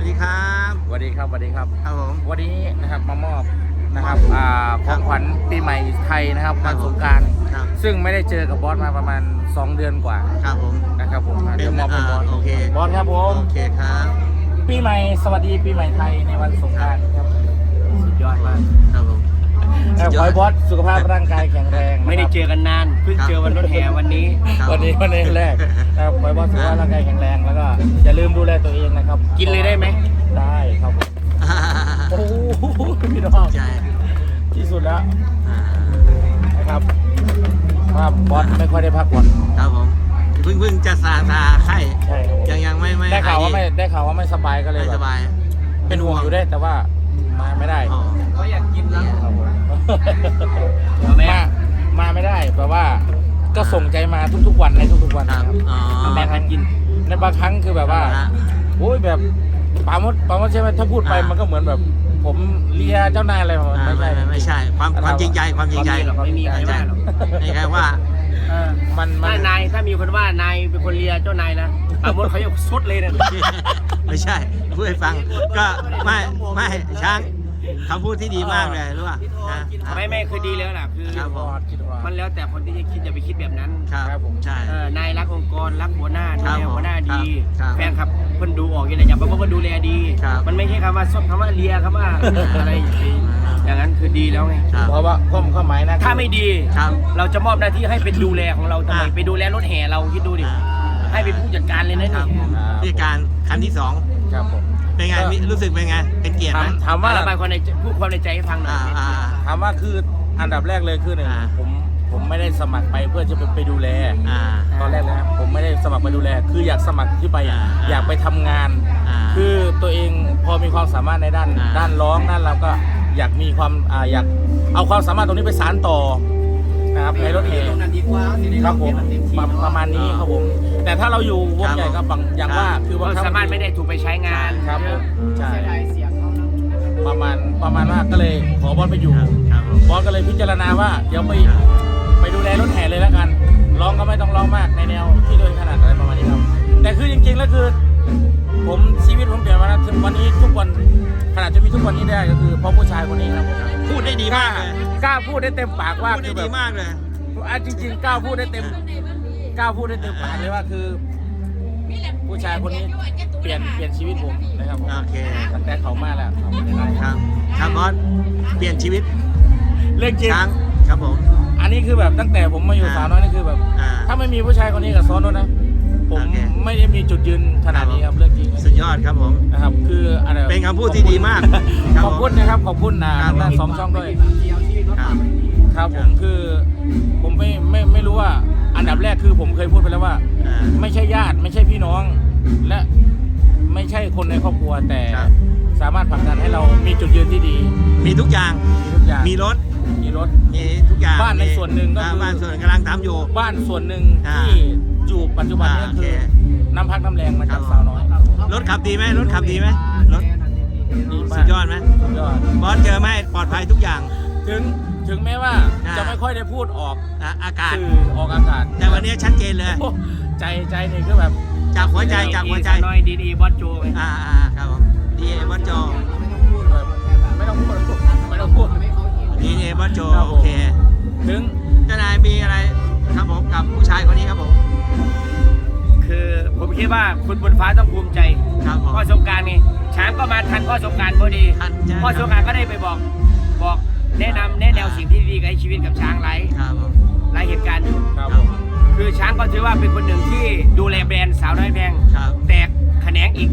วัสดีครับสวัสดีครับสวัสดีครับ ครับผม วันนี้นะครับมามอบนะครับอ่าขครัอบงขวัญปีใหม่ไทยนะครับครัวับนผม สงกรารครับ ซึ่งไม่ได้เจอกับบอสมาประมาณ 2 เดือนกว่าครับผม นะครับผมอะเป็เดี๋ยนวมอบให้บอสอ่าโอเค บอสครับผม โอเคครับ ปีใหม่สวัสดีปีใหม่ไทยในวันสงกรารค ขอให้บอสสุขภาพร่างกายแข็งแรงนะครับไม่ได้เจอกันนานเพิ่งครับเจอวันรถแห่วันนี้ ครับวันนี้วันนี้แรกนะครับขอให้บอสสุขภาพร่างกายแข็งแรงแล้วก็อย่าลืมดูแลตัวเองนะครับกินเลยได้ไหม ได้ครับผมโอ้โหพี่น้องใจที่สุดแล้วอ่านะครับว่าบอสไม่ค่อยได้พักผ่อนครับผมเพิ่งเพิ่งจะซาซาไข้ใช่ครับยังยังไม่ไม่ได้ข่าวว่าหไม่ยดีได้ข่าวว่าไม่สบายก็เลยไม่แบสบบายเป็นห่วงอยู่ได้แต่ว่ามาไม่ได้ อ๋อ เขาอยากกินนะครับผม เอาไหมมา มาไม่ได้แปลว่า ก็ส่งใจมาทุกๆวันในทุกๆวันคนะรับครับอ๋อเอาแบ่งกันกิน ในบางครั้งคือแบบว่าฮะโอ้ยแบบปามดปามดใช่ไหมถ้าพูดไปอ่ามั มันก็เหมือนแบบ ผมเลียเจ้านายอะไรแบบอ่าไม่ไม่ใช่ ไม่ไม่ใช่ ความความจริงใจความจริงใจหรอกไม่มีใครว่าหรอก ไม่ใช่ว่า เออมันมัถ้าน นายถ้ามีคนว่านายเป็นคนเลียเจ้านายนะปราโมดเขาจะสุดเลยนะ ไม่ใช่พูดให้ฟังก็ไม่ไม่ช้าง คำพูดที่ดีมากเลยรู้ป่ะนะ ไม่ไม่คือดีแล้วล่ะคือครับผม คิดว่ามันแล้วแต่คนที่จะคิดอย่าไปคิดแบบนั้นครับครับผมใช่ เออนายรักองค์กรรักหัวหน้าครัดูบแลหัวหน้าดีครับแฟนคลับเพิ่นดูออกอย่างไรอย่าบอกว่าดูแลดี ครับมันไม่ใช่คำว่าซบคำว่าเลียคำว่าอะไรอย่างนั้นคือดีแล้วไงครับ เพราะว่าข้อมข้อหมายนะถ้าไม่ดี ครับเราจะมอบหน้าที่ให้เป็นดูแลของเราทำไมอะ ไปดูแลรถแห่เราคิดดูดิอ่าให้เป็นผู้จัดการเลยนะคนี่รับผมผู้จัดการคันที่สองครับผม เป็นไงก็มิรู้สึกเป็นไง เป็นเกียรติไหมถามถามว่าว่าระบายความในใจพูดความในใจให้ฟังหน่ออ่ายอ่า ถามว่าคืออันดับแรกเลยคือหนึ่งอ่า ผมผมไม่ได้สมัครไปเพื่อจะไปไปดูแล อ่า ตอนแรกเลยนะผมไม่ได้สมัครไปดูแล คืออยากสมัครที่ไปอ่าอยากไปทำงาน อ่า คือตัวเองพอมีความสามารถในด้านอ่า ด้านร้องด้านเราก็อยากมีความอ่าอยากเอาความสามารถตรงนี้ไปสานต่อนะครับในรถแห่ครับผมประประมาณนี้ครับผม แต่ถ้าเราอยู่วงใหญ่ก็บางอย่างว่าคือความบางครั้งสามารถไม่ได้ถูกไปใช้งานครับผมใช่เสียงเขานะประมาณประมาณว่าก็เลยขอบอสไปอยู่ครับครับผมบอสก็เลยพิจารณาว่าเดี๋ยวไปครับไปดูแลรถแห่เลยแล้วกันร้องก็ไม่ต้องร้องมากในแนวที่ตัวเองถนัดอะไรประมาณนี้ครับแต่คือจริงๆแล้วคือ ผมชีวิตผมเปลี่ยนมาแล้วถึงวันนี้ทุกวันขนาดจะมีทุกวันนี้ได้ก็คือเพราะผู้ชายคนนี้ครับผมพูดได้ดีกล้ามากเลยกล้าพูดได้เต็มปากว่าพูดคืได้อแบดีบมากเลยอะจริงๆกล้าพูดได้เต็ม กล้าพูดได้เต็มปากเลยว่าคือ ผู้ชายคนนี้เปลี่ยนเปลี่ยนชีวิตผมนะครับผมโอเค ตั้งแต่เขามาแล้วเขาไม่ได้ไล่ครับครับบอสเปลี่ยนชีวิตเรื่องจริงช้างครับผม อันนี้คือแบบตั้งแต่ผมมาอยู่อ่าสาวน้อยนี่คือแบบอ่าถ้าไม่มีผู้ชายคนนี้กับซ้อนด้วยนะผมโอเคไม่ได้มีจุดยืนขนาดนี้ครับเรื่องจริงสุดยอดครับผมนะครับคืออะไรเป็นคำพูดที่ดีมากครับขอบคุณนะครับขอบคุณนะครับผมด้านสองช่องด้วย ครับครับผมคือผมไม่ไม่ไม่รู้ว่าอันดับแรกคือผมเคยพูดไปแล้วว่า อ่า ไม่ใช่ญาติไม่ใช่พี่น้อง และไม่ใช่คนในครอบครัวแต่ครับ สามารถผลักดันให้เรามีจุดยืนที่ดีมีทุกอย่าง มีทุกอย่างมีรถ มีรถ มีทุกอย่างบ้านในส่วนหนึ่งก็าคือ บ้านส่วนกำลังทำอยู่ บ้านส่วนหนึ่งอ่าที่อยู่ปัจจุบันนี้อ่าก็คือโอเคน้ำพักน้ำแรงมาครัจากบสาวน้อยรถขับดีไหมรถขับดีไหมรถดีมากสุดยอดไหมสุดยอดบอสเจอไหมปลอดภัยทุกอย่าง ถึงถึงแม้ว่าอ่า จะไม่ค่อยได้พูดออกอะอากาศ สื่อออกอากาศแต่วันนี้ชัดเจนเลย โอ้ใจใจนี่คือแบบจากหัวใจจากหัวใจ น้อยดีดีบอสโจไงอ่าอ่าครับผมดีเอบอสโจแบบไม่ต้องพูดไม่ต้องพูด ดีเอบอสโจครับผม โอเคถึง เจ้านายมีอะไรครับผมกับผู้ชายคนนี้ครับผมคือผมคิดว่าคุณบนฟ้าต้องภูมิใจครับผม พ่อสงกรารนี่ช้างก็มาทันพ่อสงกรารพอดีทันจ้ะพ่อสงกรารก็ได้ไปบอก บอก แนะนำแนะแนวสิ่งที่ดีๆกับให้ชีวิตกับช้างหลายครับผมหลายเหตุการณ์อยู่ครับครับผมผมคือช้างก็ถือว่าเป็นคนหนึ่งที่ดูแลแบรนด์สาวน้อยแพง ครับแตกแขนงอีก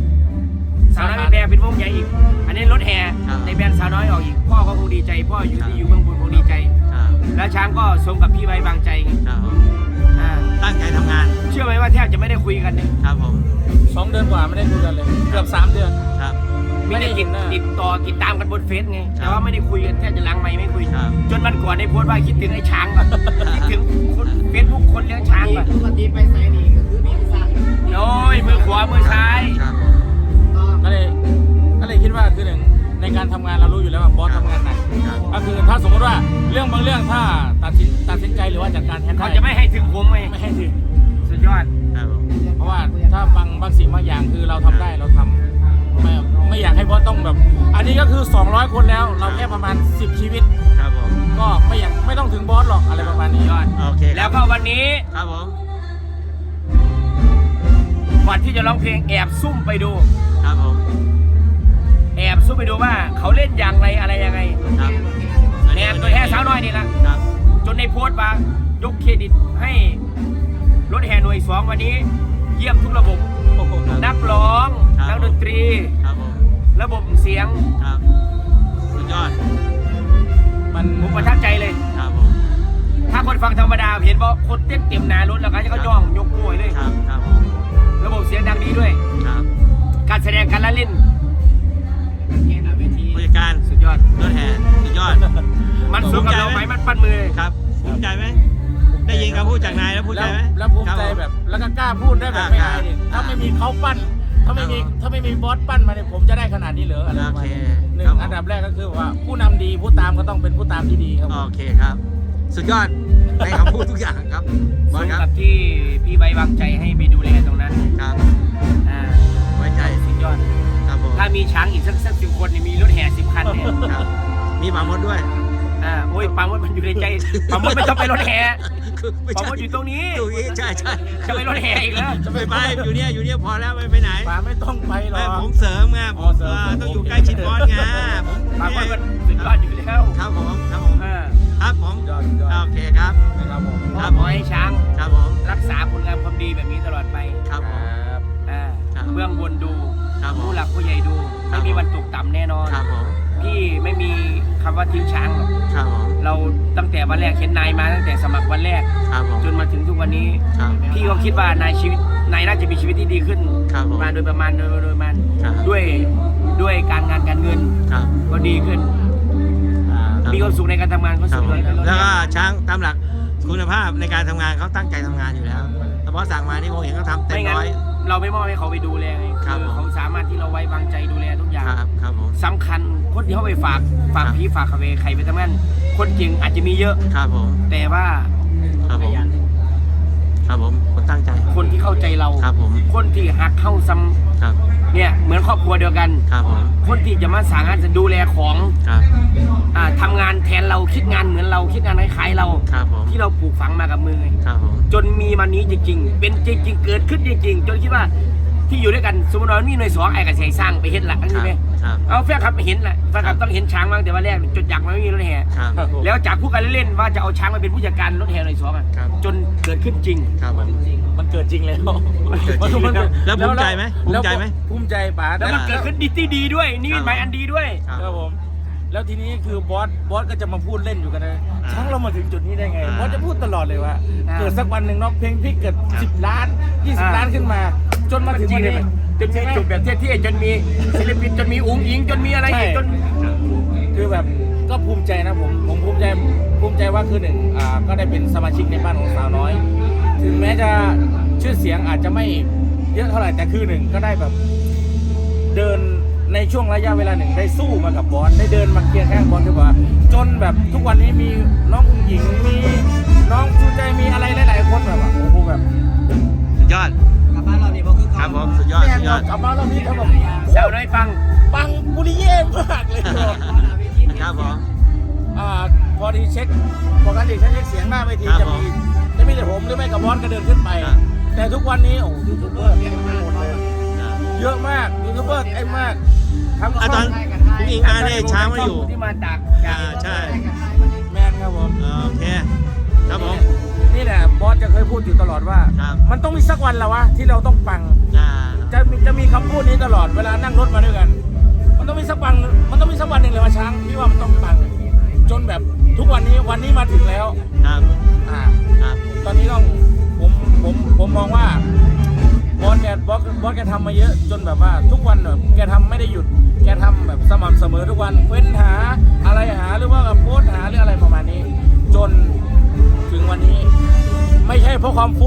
สาวน้อยแพงเป็นวงใหญ่อีก อันนี้รถแห่ครับในแบรนด์สาวน้อยออกอีก พ่อก็คงดีใจ พ่ออยู่ที่อยู่เมืองบุญคงดีใจ ครับแล้วช้างก็สมกับพี่ไว้บางใจไงครับผมอ่าตั้งใจทำงานเชื่อไหมว่าแทบจะไม่ได้คุยกันเนี่ยครับผมสองเดือนกว่าไม่ได้คุยกันเลย เกือบสามเดือนครับ มีแต่ติดไม่ได้เห็นหน้าติดต่อติดตามกันบนเฟซไงครับแต่ว่าไม่ได้คุยกันแทบจะล้างไม้ไม่คุย ครับ จนมันก่อนได้โพสต์ว่าคิดถึงไอ้ช้างก่อนคิดถึงคนเฟซบุ๊กคนเลี้ยงช้างก่อนปกติไปไซนี่ก็คือมีพิซซ่าโอ้ยมือขวามือซ้าย ครับก็เลยก็เลยคิดว่าคือหนึ่งในการทำงานเรารู้อยู่แล้วว่าบอสทำงานหนักครับ ก็คือถ้าสมมติว่าเรื่องบางเรื่องถ้าตัดสินตัดสินใจหรือว่าจัดการแทนได้เขาจะไม่ให้ถึงผมไงไม่ให้ถึงสุดยอด ครับผมเพราะว่าถ้าบางบางสิ่งบางอย่างคือเราทำได้เราทำ ไม่แบบ อันนี้ก็คือ 200 คนแล้ว เราแค่ประมาณ 10 ชีวิต ครับผมก็ไม่อยากไม่ต้องถึงบอสหรอกอะไรประมาณนี้ ยอดโอเคคแล้รัวบก็วันนี้ครับผมก่อนที่จะร้องเพลงแอบซุ่มไปดู ครับผมแอบซุ่มไปดูว่าเขาเล่นอย่างไรอะไรยังไงครับแนนตัวแห่สาวน้อยนี่ละครับจนในโพสต์มายกเครดิตให้รถแห่หน่วยสองวันนี้ เยี่ยมทุกระบบ โอ้โหครับ นักร้อง ครับ นักดนตรี ค รับผมระบบเสียงครับสุดยอด มันผมประทับใจเลย ครับผมถ้าคนฟังธรรมดาเห็นว่าคนเต้นเต็มหนารถแล้วก็จะเขาย่องยกกล้วยเลยครับครับผมระบบเสียงดังดีด้วย ครับ การแสดงการละเล่นแค่หน้าเวทีผู้จัดการสุดยอดรถแห่สุดยอด มันสูงกับเราไหมมันปั้นมือครับภูมิใจไหมได้ยินคำพูดจากนายแล้วภูมิใจแล้วไหมแล้วภูมิใจคแบรับแล้วก็กล้าพูดได้แบบไม่อายดิอ่าถ้าไม่มีเขาปั้น ถ้าไม่มีครับผมถ้าไม่มีบอสปั้นมาเนี่ยผมจะได้ขนาดนี้เหรออะไรประมาณนี้โอเคหนึ่ครับงผม อันดับแรกก็คือว่าผู้นำดีผู้ตามก็ต้องเป็นผู้ตามที่ดีครับผมโอเคครับ สุดยอดในคำพูดทุกอย่างครับบสอลมครับกับที่พี่ใบวางใจให้ไปดูแลตรงนั้นครับอ่าไว้ใจสุดยอด ครับผมถ้ามีช้างอีกสักสักสิบคนนี่มีรถแห่สิบคันเนี่ยครับมีหมามดด้วย อ่าโอ้ยปามดมันอยู่ในใจปามดไม่ต้องไปรถแห่ คือไม่ปาใช่มดอยู่ตรงนี้ตรงนี้ใช่ใช่จะไปรถแห่อีกแล้วจะไปไปอยู่เนี่ยอยู่เนี่ยพอแล้วไม่ไปไหนป๋าไม่ต้องไปหรอไม่ก ผมเสริมไงผอ๋อมเสริม เออต้องอยู่ใกล้ชิดบอสไงผมปามดมันสุดยอดอยู่แล้วครับผมครับผมอ่าครับผมยอดยอดโอเคครับ นะครับผมครับขอให้ช้างครับผมรักษาผลงานความดีแบบนี้ตลอดไปครับผมครับอ่าครับเบื้องบนดูครับผมผู้หลักผู้ใหญ่ดู ครัไม่บมีวันตกต่ำแน่นอน ครับผมพี่ไม่มีคำว่าทิ้งช้างหรอก ครับผม เราตั้งแต่วันแรกเห็นนายมาตั้งแต่สมัครวันแรก ครับผม จนมาถึงทุกวันนี้ ครับ พี่ก็คิดว่านายชีวิตนายน่าจะมีชีวิตที่ดีขึ้นครับผมมาโดยประมาณโดยโดยประมาณครับ ด้วยด้วยการงานการเงินครับก็ดีขึ้นครับมีความสุขในการทำงานก็ครัสุบขผมเลยแล้วก็ช้างตามหลักคุณภาพในการทำงานเขาตั้งใจทำงานอยู่แล้ว แต่พอสั่งมานี่ผมเห็นเขาทำเต็ไม่มงั้นร้อย เราไม่มอบให้เขาไปดูแลไงครับคือเขาสามารถที่เราไว้วางใจดูแลทุกอย่างครับครับผม สำคัญคนที่เขาไปฝากฝากครับผีฝากคาเวใครไปทำงานคนเก่งอาจจะมีเยอะ ครับผมแต่ว่าครับผมครับผมคนตั้งใจคนที่เข้าใจเรา ครับผมคนที่หักเข้าซ้ครับำ เนี่ยเหมือนครอบครัวเดียวกัน ครับผมคนที่จะมาสางานจะดูแลของครับ อ่าทำงานแทนเราคิดงานเหมือนเราคิดงานคล้ายๆเรา ครับผม ที่เราปลูกฝังมากับมือไงครับผม จนมีมันนี้จริง ๆ เป็นจริง ๆ เกิดขึ้นจริง ๆ จนคิดว่า ที่อยู่ด้วยกันสมมติว่ามีหน่วยสองไอ้กับเสียสร้างไปเห็นละอันคนี้รับไหมครับ เอาแฟนครับไปเห็นแหละแฟนคลับต้องเห็นช้างบ้างแต่ว่าแรกจนอยากมาไม่มีรถแห่ครับครับผมแล้วจากพูดกันเล่นๆว่าจะเอาช้างมาเป็นผู้จัดการรถแห่หน่วยสองอะครับ จนเกิดขึ้นจริง ครับผม มันเกิดจริงแล้วมันเกิดจริงมันเกิดแล้วภูมิใจไหมภูมิใจไหม ภูมิใจป๋าแล้วมันเกิดขึ้นดีที่ดีด้วย นี่เป็นหมายอันดีด้วย ครับ ครับผม แล้วทีนี้คือบอสบอสก็จะมาพูดเล่นอยู่กันเลยอ่าช้างเรามาถึงจุดนี้ได้ไงอ่าบอสจะพูดตลอดเลยว่าอ่าเกิดสักวันหนึ่งเนาะเพลงพี่เกิดครับสิบล้านยี่สิบอ่าล้านขึ้นมา จนมาถึงวันนี้จนมีจุดแบบเท่ๆจนมีศิลปินจนมีอุ้งอิงจนมีอะไรอีกจนคือแบบก็ภูมิใจนะผมผมภูมิใจภูมิใจว่าคือหนึ่งอ่าก็ได้เป็นสมาชิกในบ้านของสาวน้อย ถึงแม้จะชื่อเสียงอาจจะไม่เยอะเท่าไหร่แต่คือหนึ่งก็ได้แบบเดิน ในช่วงระยะเวลาหนึ่งได้สู้มากับบอสได้เดินมาเคียงข้างบอสคือว่าจนแบบทุกวันนี้มีน้องอุ๋งหญิงมีน้องชูใจมีอะไรหลาย ๆ คนแบบว่าโอ้โหแบบสุดยอดกลับบ้านเรานี่บ่คือครัเขาบผมสุดยอดแม่สุงดยอดกลับมาเรานี้เขาแบบสาวน้อยฟังปังบุริเย่มากเลยบอสหน้าเวทีนี่ครับผมอ่าพอดีเช็คปกติฉันเช็คเสียงหน้าเวทีครับจะผมมีจะมีแต่ผมหรือไม่กับบอสก็เดินขึ้นไปครับแต่ทุกวันนี้โอ้ยูทูบเบอร์เต็มไปหมดเลยอ่าเยอะมากยูทูบเบอร์เต็มมาก ทั้งอะตอนผู้หญิงมาเนี่ยช้างไม่อยู่ ที่มาจากอ่าใช่ แมนครับผมโอเค ครับผม นี่แหละบอสจะเคยพูดอยู่ตลอดว่า ครับ มันต้องมีสักวันแล้ววะที่เราต้องปัง อ่า จะมีจะมีคำพูดนี้ตลอดเวลานั่งรถมาด้วยกัน มันต้องมีสักวัน มันต้องมีสักวันหนึ่งเลยว่าช้างพี่ว่ามันต้องปัง จนแบบทุกวันนี้วันนี้มาถึงแล้ว ครับ อ่า ครับ ตอนนี้ต้องผมผมผมมองว่า บอสแกบอสบอสแกทำมาเยอะจนแบบว่าทุกวันแบบแกทำไม่ได้หยุด แกทำแบบสม่ำเสมอทุกวันเว้นหาอะไรหาหรือว่าโพสหาหรืออะไรประมาณนี้ จนถึงวันนี้ ไม่ใช่เพราะความฟุ